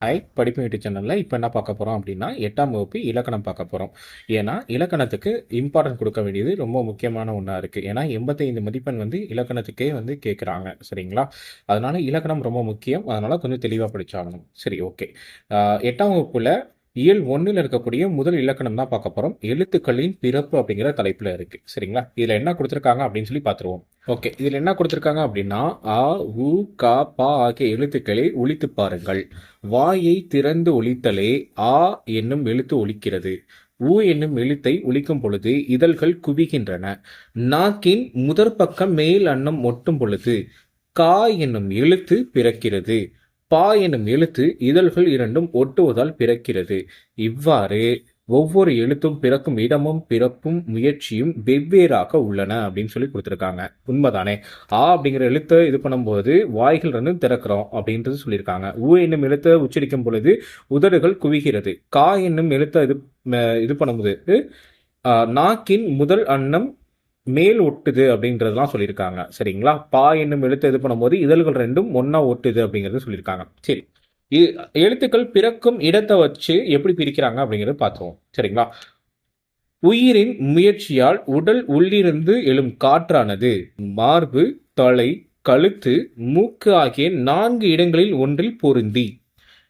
ஐ படிப்பு யூடியூப் சேனலில் இப்போ என்ன பார்க்க போகிறோம் அப்படின்னா எட்டாம் வகுப்பு இலக்கணம் பார்க்க போகிறோம் ஏன்னா இலக்கணத்துக்கு இம்பார்ட்டன்ட் கொடுக்க வேண்டியது ரொம்ப முக்கியமான ஒன்றா இருக்குது ஏன்னா எண்பத்தைந்து மதிப்பெண் வந்து இலக்கணத்துக்கே வந்து கேட்குறாங்க சரிங்களா? அதனால் இலக்கணம் ரொம்ப முக்கியம். அதனால் கொஞ்சம் தெளிவாக படித்தாகணும் சரி ஓகே எட்டாம் வகுப்பில் இயல் ஒன்றில் இருக்கக்கூடிய முதல் இலக்கணம் தான் பார்க்க போகிறோம் எழுத்துக்களின் பிறப்பு அப்படிங்கிற தலைப்பில் இருக்குது சரிங்களா? இதில் என்ன கொடுத்துருக்காங்க அப்படின்னு சொல்லி பார்த்துருவோம். ஓகே. இதில் என்ன கொடுத்துருக்காங்க அப்படின்னா அ உ க ப ஆகிய எழுத்துக்களை ஒழித்து பாருங்கள். வாயை திறந்து ஒழித்தலே ஆ என்னும் எழுத்து ஒழிக்கிறது. ஊ என்னும் எழுத்தை ஒழிக்கும் பொழுது இதழ்கள் குவிகின்றன. நாக்கின் முதற் பக்கம் மேல் அன்னம் ஒட்டும் பொழுது கா என்னும் எழுத்து பிறக்கிறது. பா என்னும் எழுத்து இதழ்கள் இரண்டும் ஒட்டுவதால் பிறக்கிறது. இவ்வாறு ஒவ்வொரு எழுத்தும் பிறக்கும் இடமும் பிறப்பும் முயற்சியும் வெவ்வேறாக உள்ளன அப்படின்னு சொல்லி கொடுத்துருக்காங்க. உண்மைதானே? ஆ அப்படிங்கிற எழுத்தை இது பண்ணும்போது வாய்கள் ரெண்டும் திறக்கிறோம் அப்படின்றது சொல்லியிருக்காங்க. ஊ என்னும் எழுத்தை உச்சரிக்கும் பொழுது உதடுகள் குவிகிறது. கா என்னும் எழுத்தை இது இது பண்ணும்போது நாக்கின் முதல் அன்னம் மேல் ஒட்டுது அப்படின்றதெல்லாம் சொல்லியிருக்காங்க. சரிங்களா? பா என்னும் எழுத்து இது பண்ணும்போது இதழ்கள் ரெண்டும் ஒன்றா ஒட்டுது அப்படிங்கிறது சொல்லியிருக்காங்க. சரி. இ- எழுத்துக்கள் பிறக்கும் இடத்தை வச்சு எப்படி பிரிக்கிறாங்க அப்படிங்கிறத பார்த்துருவோம். சரிங்களா? உயிரின் முயற்சியால் உடல் உள்ளிருந்து எழும் காற்றானது மார்பு தலை கழுத்து மூக்கு ஆகிய நான்கு இடங்களில் ஒன்றில் பொருந்தி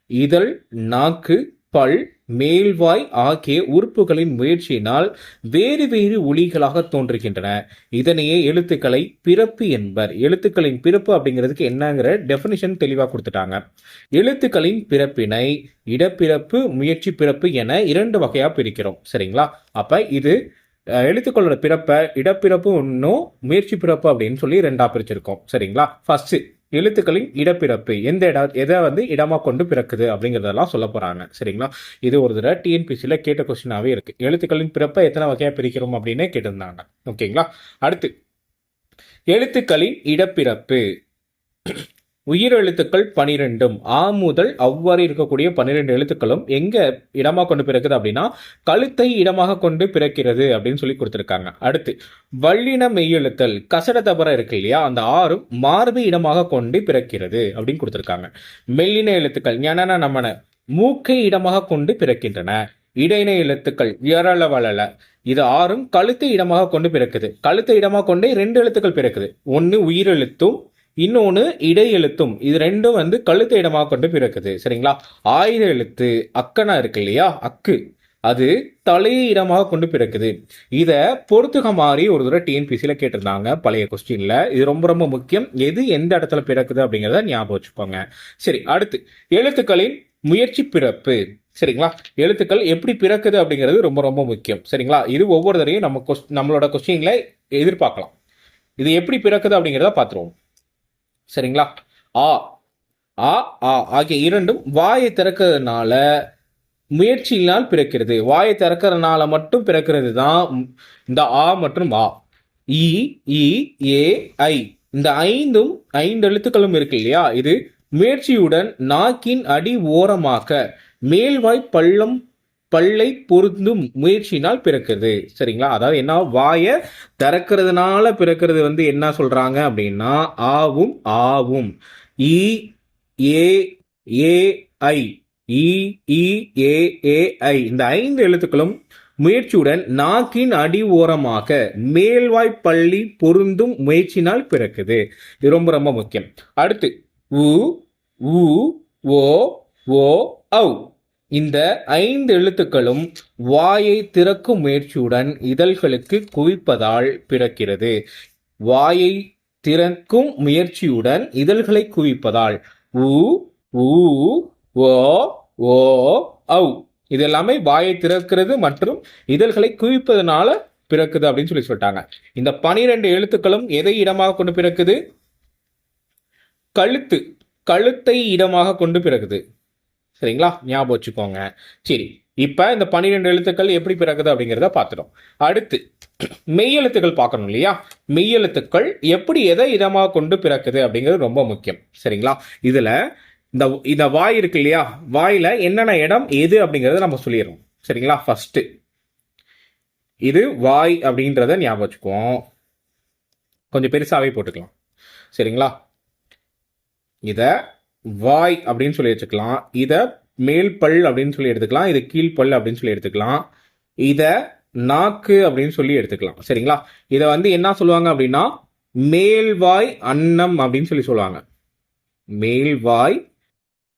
இதழ் நாக்கு பல் மேல்வாய் ஆகிய உறுப்புகளின் முயற்சியினால் வேறு வேறு ஒளிகளாக தோன்றுகின்றன. இதனையே எழுத்துக்களை பிறப்பு என்பர். எழுத்துக்களின் பிறப்பு அப்படிங்கிறதுக்கு என்னங்கிற டெஃபினிஷன் தெளிவாக கொடுத்துட்டாங்க. எழுத்துக்களின் பிறப்பினை இடப்பிறப்பு முயற்சி பிறப்பு என இரண்டு வகையாக பிரிக்கிறோம். சரிங்களா? அப்ப இது எழுத்துக்களோட பிறப்பை இடப்பிறப்பு ஒன்றும் முயற்சி பிறப்பு அப்படின்னு சொல்லி ரெண்டாக பிரிச்சிருக்கோம். சரிங்களா? ஃபர்ஸ்ட் எழுத்துக்களின் இடப்பிறப்பு எந்த இட எதை வந்து இடமாக கொண்டு பிறக்குது அப்படிங்கிறதெல்லாம் சொல்ல போகிறாங்க சரிங்களா? இது ஒரு தடவை டிஎன்பிசியில் கேட்ட கொஸ்டினாகவே இருக்குது எழுத்துக்களின் பிறப்பை எத்தனை வகையாக பிரிக்கிறோம் அப்படின்னே கேட்டிருந்தாங்க. ஓகேங்களா? அடுத்து எழுத்துக்களின் இடப்பிறப்பு. உயிர் எழுத்துக்கள் பனிரெண்டும். ஆ முதல் அவ்வாறு இருக்கக்கூடிய பன்னிரெண்டு எழுத்துக்களும் எங்க இடமா கொண்டு பிறக்குது அப்படின்னா கழுத்தை இடமாக கொண்டு பிறக்கிறது அப்படின்னு சொல்லி கொடுத்துருக்காங்க. அடுத்து வல்லின மெய்யெழுத்தல் கசட தபர இருக்கு இல்லையா? அந்த ஆறும் மார்பு இடமாக கொண்டு பிறக்கிறது அப்படின்னு கொடுத்துருக்காங்க. மெல்லின எழுத்துக்கள் ஞான நம்மன மூக்கை இடமாக கொண்டு பிறக்கின்றன. இடையின எழுத்துக்கள் வியரள வளல இது ஆறும் கழுத்தை இடமாக கொண்டு பிறக்குது. கழுத்தை இடமாக கொண்டே ரெண்டு எழுத்துக்கள் பிறக்குது. ஒன்று உயிரெழுத்தும் இன்னொன்று இடை எழுத்தும் இது ரெண்டும் வந்து கழுத்து இடமாக கொண்டு பிறக்குது. சரிங்களா? ஆயுத எழுத்து அக்கனா இருக்கு இல்லையா? அக்கு. அது தலையை இடமாக கொண்டு பிறக்குது. இதை பொறுத்துக மாதிரி ஒரு தடவை டிஎன்பிசியில் கேட்டிருந்தாங்க பழைய கொஸ்டின்ல இது ரொம்ப ரொம்ப முக்கியம். எது எந்த இடத்துல பிறக்குது அப்படிங்கிறத ஞாபகம் வச்சுக்கோங்க. சரி அடுத்து. எழுத்துக்களின் முயற்சி பிறப்பு. சரிங்களா? எழுத்துக்கள் எப்படி பிறக்குது அப்படிங்கிறது ரொம்ப ரொம்ப முக்கியம். சரிங்களா? இது ஒவ்வொரு தடையும் நம்ம கொஸ் நம்மளோட கொஸ்டின்ல எதிர்பார்க்கலாம். இது எப்படி பிறக்குது அப்படிங்கிறத பார்த்துருவோம். சரிங்களா? ஆ ஆ ஆ ஆகிய இரண்டும் வாயை திறக்கிறதுனால முயற்சியினால் பிறக்கிறது. வாயை திறக்கிறதுனால மட்டும் பிறக்கிறது தான் இந்த ஆ மற்றும் ஆ. இ இ ஏ ஐ. இந்த ஐந்தும் ஐந்து எழுத்துக்களும் இருக்கு இல்லையா? இது முயற்சியுடன் நாக்கின் அடி ஓரமாக மேல்வாய் பள்ளம் பல்லை பொருந்தும் முயற்சினால் பிறக்குது. சரிங்களா? அதாவது என்ன? வாயை திறக்கிறதுனால பிறக்கிறது வந்து என்ன சொல்றாங்க அப்படின்னா ஆவும் ஆவும். இ ஏ ஏ ஐ. இ ஏ ஏ ஐ. இந்த ஐந்து எழுத்துக்களும் முயற்சியுடன் நாக்கின் அடி ஓரமாக மேல்வாய் பள்ளி பொருந்தும் முயற்சினால் பிறக்குது. இது ரொம்ப ரொம்ப முக்கியம். அடுத்து உ உ ஓ ஓ ஔ. இந்த ஐந்து எழுத்துக்களும் வாயை திறக்கும் முயற்சியுடன் இதழ்களுக்கு குவிப்பதால் பிறக்கிறது. வாயை திறக்கும் முயற்சியுடன் இதழ்களை குவிப்பதால் உ ஊ ஓ ஓ ஔ. இது எல்லாமே வாயை திறக்கிறது மற்றும் இதழ்களை குவிப்பதனால பிறக்குது அப்படின்னு சொல்லி சொல்லிட்டாங்க. இந்த பனிரெண்டு எழுத்துக்களும் எதை இடமாக கொண்டு பிறக்குது? கழுத்து கழுத்தை இடமாக கொண்டு பிறக்குது. சரிங்களா? ஞாபகம் வச்சுக்கோங்க. சரி இப்போ இந்த பன்னிரெண்டு எழுத்துக்கள் எப்படி பிறக்குது அப்படிங்கிறத பார்த்துட்டோம். அடுத்து மெய்யெழுத்துக்கள் பார்க்கணும் இல்லையா? மெய்யெழுத்துக்கள் எப்படி எதை இதமாக கொண்டு பிறக்குது அப்படிங்கிறது ரொம்ப முக்கியம். சரிங்களா? இதில் இந்த இந்த வாய் இருக்கு இல்லையா? வாயில் என்னென்ன இடம் எது அப்படிங்கிறத நம்ம சொல்லிடுறோம். சரிங்களா? ஃபஸ்ட்டு இது வாய் அப்படின்றத ஞாபகம் வச்சுக்குவோம். கொஞ்சம் பெருசாகவே போட்டுக்கலாம். சரிங்களா? இதை வாய் அப்படின்னு சொல்லி வச்சுக்கலாம். இதை மேல் பல் அப்படின்னு சொல்லி எடுத்துக்கலாம். இது கீழ்பல் அப்படின்னு சொல்லி எடுத்துக்கலாம். இதை நாக்கு அப்படின்னு சொல்லி எடுத்துக்கலாம். சரிங்களா? இதை வந்து என்ன சொல்லுவாங்க அப்படின்னா மேல்வாய் அன்னம் அப்படின்னு சொல்லி சொல்லுவாங்க. மேல்வாய்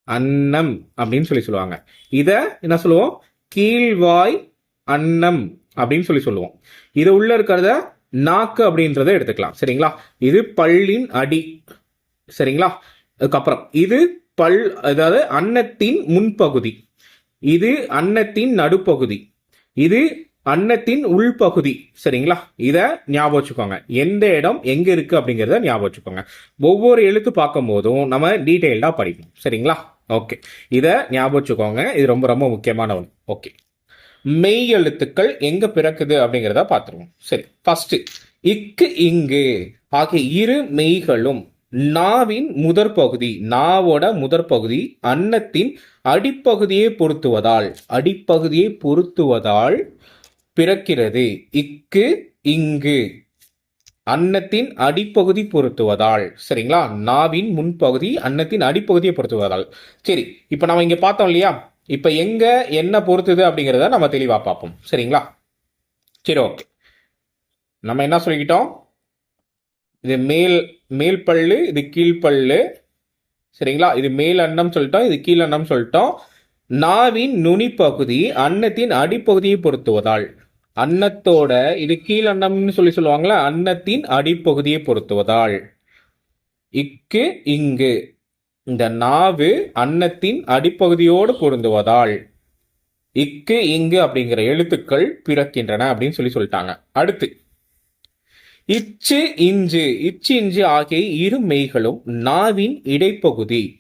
அன்னம் அப்படின்னு சொல்லி சொல்லுவாங்க. இதை என்ன சொல்லுவோம்? கீழ்வாய் அன்னம் அப்படின்னு சொல்லி சொல்லுவோம். இது உள்ள இருக்கிறத நாக்கு அப்படின்றத எடுத்துக்கலாம். சரிங்களா? இது பல்லின் அடி. சரிங்களா? அதுக்கப்புறம் இது பல் அதாவது அன்னத்தின் முன்பகுதி. இது அன்னத்தின் நடுப்பகுதி. இது அன்னத்தின் உள்பகுதி. சரிங்களா? இதை ஞாபகம் வச்சுக்கோங்க. எந்த இடம் எங்க இருக்கு அப்படிங்கிறத ஞாபகம் வச்சுக்கோங்க. ஒவ்வொரு எழுத்து பார்க்கும் போதும் நம்ம டீட்டெயில்டா படிப்போம். சரிங்களா? ஓகே. இதை ஞாபகம் வச்சுக்கோங்க. இது ரொம்ப ரொம்ப முக்கியமான ஒன்று ஓகே. மெய் எழுத்துக்கள் எங்க பிறக்குது அப்படிங்கிறத பார்த்துருவோம். சரி. ஃபர்ஸ்ட் இக்கு இங்கு ஆகிய இரு மெய்களும் நாவின் முதற் பகுதி நாவோட முதற் பகுதி அன்னத்தின் அடிப்பகுதியை பொருத்துவதால் அடிப்பகுதியை பொருத்துவதால் பிறக்கிறது. இக்கு இங்கு. அன்னத்தின் அடிப்பகுதி பொருத்துவதால் சரிங்களா? நாவின் முன்பகுதி அன்னத்தின் அடிப்பகுதியை பொருத்துவதால். சரி இப்போ நம்ம இங்க பார்த்தோம் இல்லையா? இப்போ எங்க என்ன பொறுத்துது அப்படிங்கிறத நம்ம தெளிவா பார்ப்போம். சரிங்களா? சரி ஓகே. நம்ம என்ன சொல்லிக்கிட்டோம்? இது மேல் மேல் பல்லு இது கீழ்ப்பல்லு சரிங்களா? இது மேல் அன்னம் சொல்லிட்டோம் இது கீழ் அன்னம் சொல்லிட்டோம். நாவின் நுனிப்பகுதி அன்னத்தின் அடிப்பகுதியை பொருத்துவதால். அன்னத்தோட இது கீழ் அன்னம்னு சொல்லி சொல்லுவாங்களா அன்னத்தின் அடிப்பகுதியை பொருத்துவதால். இக்கு இங்கு. இந்த நாவு அன்னத்தின் அடிப்பகுதியோடு பொருந்துவதால். இக்கு இங்கு அப்படிங்கிற எழுத்துக்கள் பிறக்கின்றன அப்படின்னு சொல்லி சொல்லிட்டாங்க. அடுத்து. இச்சு இஞ்சு இச்சு இஞ்சு ஆகிய இரு மெய்களும் நாவின் இடைப்பகுதி.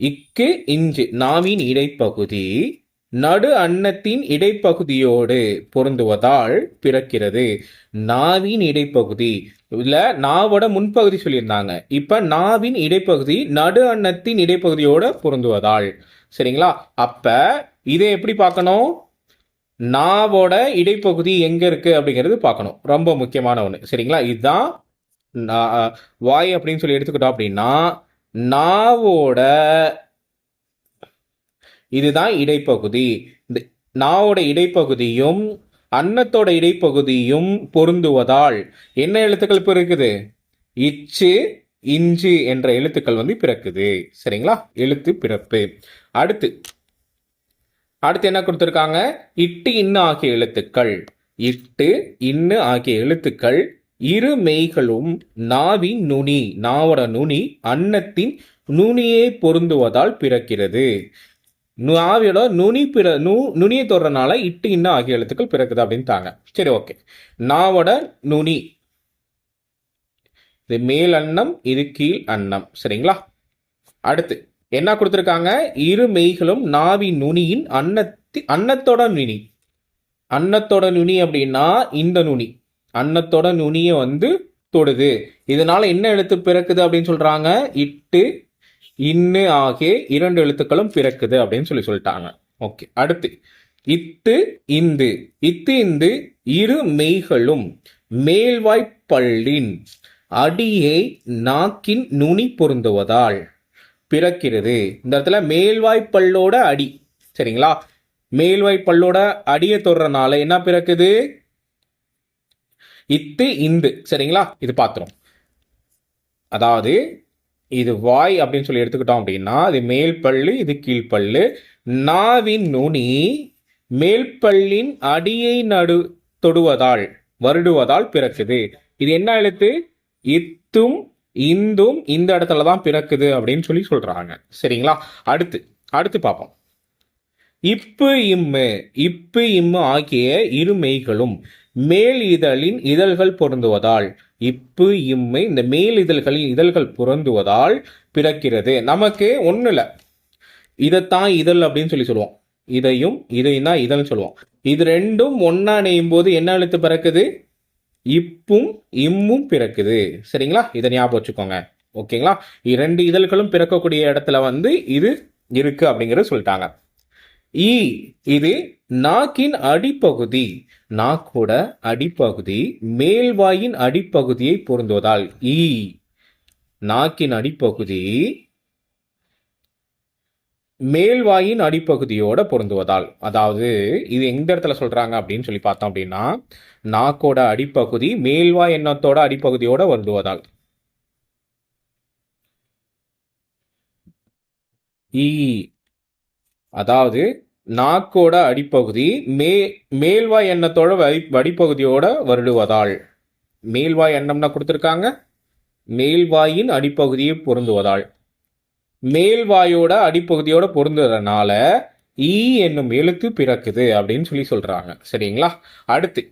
இக்கு இஞ்சு நாவின் இடைப்பகுதி நடு அன்னத்தின் இடைப்பகுதியோடு பொருந்துவதால் பிறக்கிறது. நாவின் இடைப்பகுதி. இல்ல நாவோட முன்பகுதி சொல்லியிருந்தாங்க. இப்ப நாவின் இடைப்பகுதி நடு அன்னத்தின் இடைப்பகுதியோட பொருந்துவதால். சரிங்களா? அப்ப இதை எப்படி பார்க்கணும்? நாவோட இடைப்பகுதி எங்கே இருக்குது அப்படிங்கிறது பார்க்கணும். ரொம்ப முக்கியமான ஒன்று சரிங்களா? இதுதான் வாய் அப்படின்னு சொல்லி எடுத்துக்கிட்டோம் அப்படின்னா நாவோட இதுதான் இடைப்பகுதி. இந்த நாவோட இடைப்பகுதியும் அன்னத்தோட இடைப்பகுதியும் பொருந்துவதால் என்ன எழுத்துக்கள் பிறக்குது? இச்சு இஞ்சு என்ற எழுத்துக்கள் வந்து பிறக்குது. சரிங்களா? எழுத்து பிறப்பு. அடுத்து அடுத்து என்ன கொடுத்துருக்காங்க? இட்டு இன்னு ஆகிய எழுத்துக்கள். இட்டு இன்னு ஆகிய எழுத்துக்கள். இரு மெய்களும் நாவின் நுனி நாவோட நுனி அன்னத்தின் நுனியை பொருந்துவதால் பிறக்கிறது. நாவியோட நுனி பிற நு நுனியை தொடுறனால இட்டு இன்னு ஆகிய எழுத்துக்கள் பிறக்குது அப்படின்னு தாங்க சரி ஓகே. நாவோட நுனி. இது மேல் அன்னம் இது கீழ் அன்னம். சரிங்களா? அடுத்து. என்ன கொடுத்துருக்காங்க? இரு மெய்களும் நாவின் நுனியின் அன்னத்தி அன்னத்தோட நுனி. அன்னத்தோட நுனி அப்படின்னா இந்த நுனி. அன்னத்தோட நுனியை வந்து தொடுது. இதனால என்ன எழுத்து பிறக்குது அப்படின்னு சொல்றாங்க? இட்டு இன்னு ஆகிய இரண்டு எழுத்துக்களும் பிறக்குது அப்படின்னு சொல்லி சொல்லிட்டாங்க. ஓகே அடுத்து. இத்து இந்து. இத்து இந்து இரு மெய்களும் மேல்வாய்ப்பள்ளின் அடியை நாக்கின் நுனி பொருந்துவதால். பிறக்கிறது. இந்த இடத்துல மேல்வாய்ப்பல்லோட அடி. சரிங்களா? மேல்வாய்ப்பல்லோட அடியை தொடுறனால என்ன பிறக்குது? இத்து இந்து. சரிங்களா? இது பாத்திரம். அதாவது இது வாய் அப்படின்னு சொல்லி எடுத்துக்கிட்டோம் அப்படின்னா இது மேல் பல்லு இது கீழ்ப்பல்லு நாவின் நுனி மேல்பல்லின் அடியை நடு தொடுவதால் வருடுவதால் பிறக்குது. இது என்ன எழுத்து? இத்தும் இந்தும் இந்த இடத்துல தான் பிறக்குது அப்படின்னு சொல்லி சொல்றாங்க. சரிங்களா? அடுத்து அடுத்து பார்ப்போம். இப்பு இம்மு இப்பு இம்மு ஆகிய இரு மெய்களும் மேல் இதழின் இதழ்கள் பொருந்துவதால் இப்பு இம்மை இந்த மேல் இதழ்களின் இதழ்கள் பொருந்துவதால் பிறக்கிறது. நமக்கு ஒன்றும் இல்லை. இதைத்தான் இதழ் அப்படின்னு சொல்லி சொல்லுவோம். இதையும் இதையும் தான் இதழ்னு சொல்லுவோம். இது ரெண்டும் ஒன்னா நெய்யும் போது என்ன எழுத்து பிறக்குது? இப்பும் இம்மும் பிறக்குது. சரிங்களா? இதை ஞாபகம் வச்சுக்கோங்க. ஓகேங்களா? இரண்டு இதழ்களும் பிறக்கக்கூடிய இடத்துல வந்து இது இருக்கு அப்படிங்கிறத சொல்லிட்டாங்க. ஈ இது நாக்கின் அடிப்பகுதி. நாக்கோட அடிப்பகுதி மேல்வாயின் அடிப்பகுதியை பொருந்துவதால் ஈ நாக்கின் அடிப்பகுதி மேல்வாயின் அடிப்பகுதியோட பொருந்துவதால். அதாவது இது எந்த இடத்துல சொல்றாங்க அப்படின்னு சொல்லி பார்த்தோம் அப்படின்னா நாக்கோட அடிப்பகுதி மேல்வாய் எண்ணத்தோட அடிப்பகுதியோட வருந்துவதால் இ அதாவது நாக்கோட அடிப்பகுதி மே மேல்வாய் எண்ணத்தோட வடி வடிப்பகுதியோட வருடுவதால். மேல்வாய் எண்ணம்னா கொடுத்துருக்காங்க. மேல்வாயின் அடிப்பகுதியை பொருந்துவதால். மேல்வாயோட அடிப்பகுதியோட பொருந்துறதுனால ஈ என்னும் எழுத்து பிறக்குது அப்படின்னு சொல்லி சொல்றாங்க. சரிங்களா? அடுத்து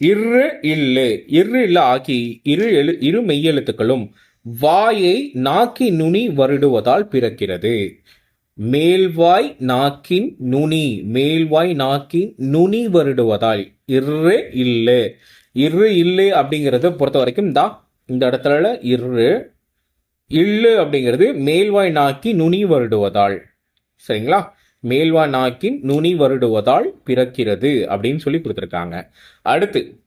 இரு இல்லு. இரு இல்ல ஆகி இரு எழு இரு மெய்யெழுத்துக்களும் வாயை நாக்கி நுனி வருடுவதால் பிறக்கிறது. மேல்வாய் நாக்கின் நுனி மேல்வாய் நாக்கின் நுனி வருடுவதால் இரு இல்லு. இரு இல்லு அப்படிங்கிறத பொறுத்த வரைக்கும் தான் இந்த இடத்துல இரு இல்லு அப்படிங்கிறது மேல்வாய் நாக்கி நுனி வருடுவதால். சரிங்களா? மேல்வாய் நாக்கின் நுனி வருடுவதால் பிறக்கிறது அப்படின்னு சொல்லி கொடுத்துருக்காங்க. அடுத்து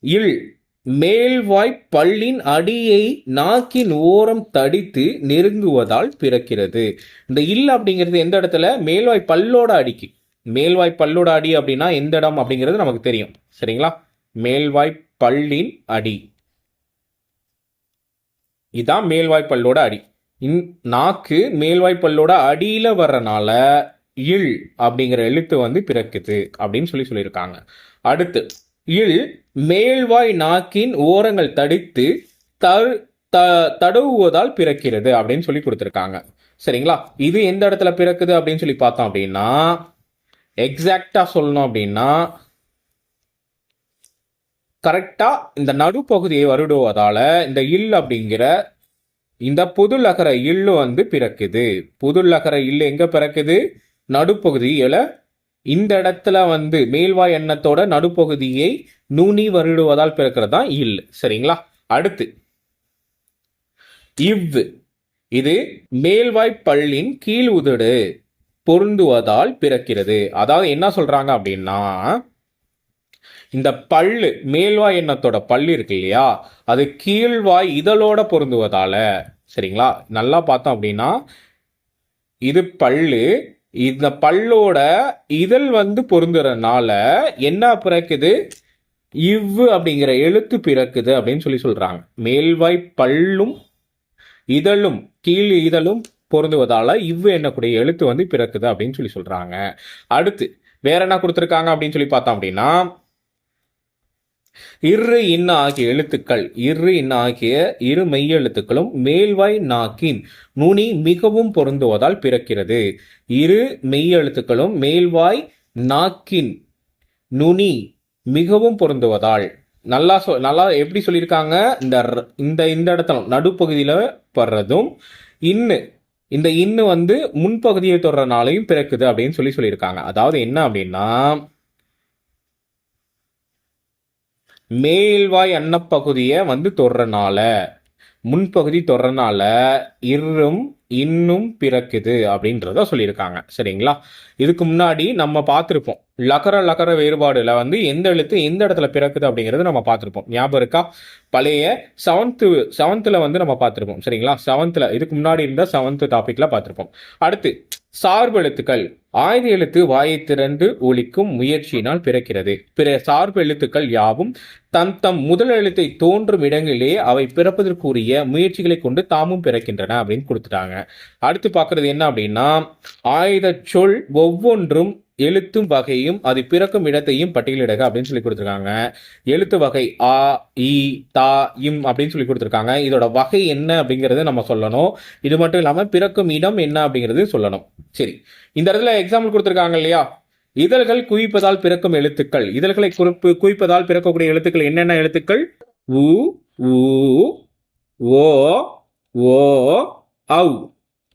இல் மேல்வாய் பல்லின் அடியை நாக்கின் ஓரம் தடித்து நெருங்குவதால் பிறக்கிறது. இந்த இல் அப்படிங்கிறது எந்த இடத்துல? மேல்வாய் பல்லோட அடிக்கு. மேல்வாய் பல்லோட அடி அப்படின்னா எந்த இடம் அப்படிங்கிறது நமக்கு தெரியும். சரிங்களா? மேல்வாய் பல்லின் அடி. இதான் மேல்வாய் பல்லோட அடி. இன் நாக்கு மேல்வாய் பல்லோட வர்றனால இல் அப்படிங்கிற எழுத்து வந்து பிறக்குது அப்படின்னு சொல்லி சொல்லியிருக்காங்க. அடுத்து இல் மேல்வாய் நாக்கின் ஓரங்கள் தடித்து தரு த- தடவுவதால் பிறக்கிறது அப்படின்னு சொல்லி கொடுத்துருக்காங்க. சரிங்களா? இது எந்த இடத்துல பிறக்குது அப்படின்னு சொல்லி பார்த்தோம் அப்படின்னா எக்ஸாக்டாக சொல்லணும் அப்படின்னா கரெக்டாக இந்த நடுப்பகுதியை வருடுவதால இந்த இல் அப்படிங்கிற இந்த புதுலகர இல்லு வந்து பிறக்குது. புது லகர இல்லு எங்க பிறக்குது? நடுப்பகுதியில் இந்த இடத்துல வந்து மேல்வாய் எண்ணத்தோட நடுப்பகுதியை நுனி வருடுவதால் பிறக்கிறது தான் இல். சரிங்களா? அடுத்து. இவ். இது மேல்வாய் பல்லின் கீழ் உதடு பொருந்துவதால் பிறக்கிறது. அதாவது என்ன சொல்றாங்க அப்படின்னா இந்த பல்லு மேல்வாய் எண்ணத்தோட பல்லு இருக்கு இல்லையா? அது கீழ்வாய் இதழோட பொருந்துவதால சரிங்களா? நல்லா பார்த்தோம் அப்படின்னா இது பல்லு. இந்த பல்லோட இதழ் வந்து பொருந்துறதுனால என்ன பிறக்குது? இவ்வு அப்படிங்கிற எழுத்து பிறக்குது அப்படின்னு சொல்லி சொல்றாங்க. மேல்வாய் பல்லும் இதழும் கீழ் இதழும் பொருந்துவதால இவ்வு என்னக்கூடிய எழுத்து வந்து பிறக்குது அப்படின்னு சொல்லி சொல்றாங்க. அடுத்து வேற என்ன கொடுத்துருக்காங்க அப்படின்னு சொல்லி பார்த்தோம் அப்படின்னா இரு இன்ன ஆகிய எழுத்துக்கள் இரு இன்ன ஆகிய இரு மெய்யெழுத்துக்களும் மேல்வாய் நாக்கின் நுனி மிகவும் பொருந்துவதால் பிறக்கிறது. இரு மெய்யெழுத்துக்களும் மேல்வாய் நாக்கின் நுனி மிகவும் பொருந்துவதால். நல்லா சொ நல்லா எப்படி சொல்லியிருக்காங்க? இந்த இந்த இந்த இடத்துல நடுப்பகுதியில் படுறதும் இன்னு இந்த இன்னு வந்து முன்பகுதியை தொடர்றனாலையும் பிறக்குது அப்படின்னு சொல்லி சொல்லியிருக்காங்க. அதாவது என்ன அப்படின்னா மேல்வாய் அன்னப்பகுதியை வந்து தொடுறனால முன்பகுதி தொடுறனால இரும் இன்னும் பிறக்குது அப்படின்றத சொல்லியிருக்காங்க. சரிங்களா? இதுக்கு முன்னாடி நம்ம பார்த்துருப்போம். லகர லகர வேறுபாடுல வந்து எந்த எழுத்து எந்த இடத்துல பிறக்குது அப்படிங்கிறது நம்ம பார்த்துருப்போம். ஞாபகம் இருக்கா? பழைய செவன்த்து செவன்த்தில் வந்து நம்ம பார்த்துருப்போம். சரிங்களா? செவன்த்தில் இதுக்கு முன்னாடி இருந்த செவன்த்து டாப்பிக்கில் பார்த்துருப்போம். அடுத்து சார்பு எழுத்துக்கள் ஆயுத எழுத்து வாயை திறந்து ஒழிக்கும் முயற்சியினால் பிறக்கிறது. பிற சார்பு எழுத்துக்கள் யாவும் தம் தம் முதல் எழுத்தை தோன்றும் இடங்களிலே அவை பிறப்பதற்குரிய முயற்சிகளை கொண்டு தாமும் பிறக்கின்றன அப்படின்னு கொடுத்துட்டாங்க. அடுத்து பார்க்கறது என்ன அப்படின்னா ஆயுத சொல் ஒவ்வொன்றும் எழுத்தும் வகையும் அது பிறக்கும் இடத்தையும் பட்டியலிடுக அப்படின்னு சொல்லி கொடுத்துருக்காங்க. எழுத்து வகை ஆ இ தா இம் அப்படின்னு சொல்லி கொடுத்துருக்காங்க. இதோட வகை என்ன அப்படிங்கிறத நம்ம சொல்லணும். இது மட்டும் இல்லாமல் பிறக்கும் இடம் என்ன அப்படிங்கிறது சொல்லணும். சரி. இந்த இடத்துல எக்ஸாம்பிள் கொடுத்துருக்காங்க இல்லையா? இதழ்கள் குவிப்பதால் பிறக்கும் எழுத்துக்கள். இதழ்களை குறிப்பு குவிப்பதால் பிறக்கக்கூடிய எழுத்துக்கள் என்னென்ன எழுத்துக்கள்? உ ஓ ஓ ஔ.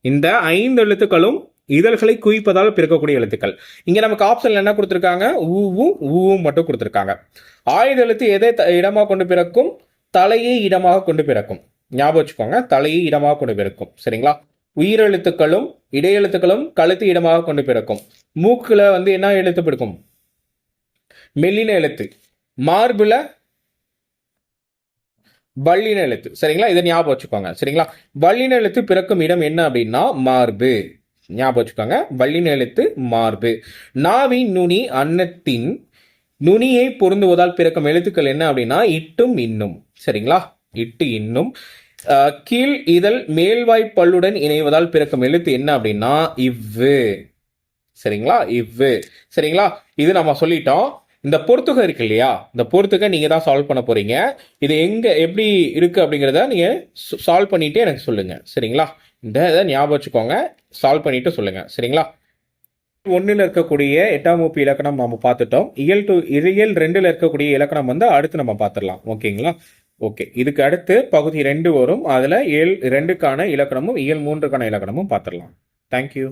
இந்த ஐந்து எழுத்துக்களும் இதழ்களை குவிப்பதால் பிறக்கக்கூடிய எழுத்துக்கள். இங்க நமக்கு ஆப்ஷன் என்ன கொடுத்துருக்காங்க? ஊவும் ஊவும் மட்டும் கொடுத்துருக்காங்க. ஆயுத எழுத்து எதை த- இடமாக கொண்டு பிறக்கும்? தலையை இடமாக கொண்டு பிறக்கும். ஞாபகம் வச்சுக்கோங்க தலையை இடமாக கொண்டு பிறக்கும். சரிங்களா? உயிரெழுத்துக்களும் இடையெழுத்துக்களும் கழுத்து இடமாக கொண்டு பிறக்கும். மூக்குல வந்து என்ன எழுத்து பிறக்கும்? மெல்லின எழுத்து. மார்பில் வல்லின எழுத்து. சரிங்களா? இதை ஞாபகம் வச்சுக்கோங்க. சரிங்களா? வல்லின எழுத்து பிறக்கும் இடம் என்ன அப்படின்னா மார்பு. ஞாபகம் வச்சுக்கோங்க. வல்லின எழுத்து மார்பு. நாவின் நுனி அன்னத்தின் நுனியை பொருந்துவதால் பிறக்கும் எழுத்துக்கள் என்ன அப்படின்னா இட்டும் இன்னும். சரிங்களா? இட்டு இன்னும். கீழ் இதழ் மேல்வாய் பல்லுடன் இணைவதால் பிறக்கும் எழுத்து என்ன அப்படின்னா இவ்வு. சரிங்களா? இவ்வு. சரிங்களா? இது நம்ம சொல்லிட்டோம். இந்த பொறுத்துக இருக்கு இல்லையா? இந்த பொறுத்துக நீங்க தான் சால்வ் பண்ண போறீங்க. இது எங்க எப்படி இருக்கு அப்படிங்கிறத நீங்க சால்வ் பண்ணிட்டே எனக்கு சொல்லுங்க. சரிங்களா? இதை ஞாபகம் வச்சுக்கோங்க. சால்வ் பண்ணிவிட்டு சொல்லுங்கள் சரிங்களா? ஒன்றில் இருக்கக்கூடிய எட்டாம் வகுப்பு இலக்கணம் நம்ம பார்த்துட்டோம். இயல் டு இயல் ரெண்டில் இருக்கக்கூடிய இலக்கணம் வந்து அடுத்து நம்ம பார்த்துடலாம். ஓகேங்களா? ஓகே. இதுக்கு அடுத்து பகுதி ரெண்டு வரும். அதில் ஏழ் ரெண்டுக்கான இலக்கணமும் இயல் மூன்றுக்கான இலக்கணமும் பார்த்துடலாம். தேங்க்யூ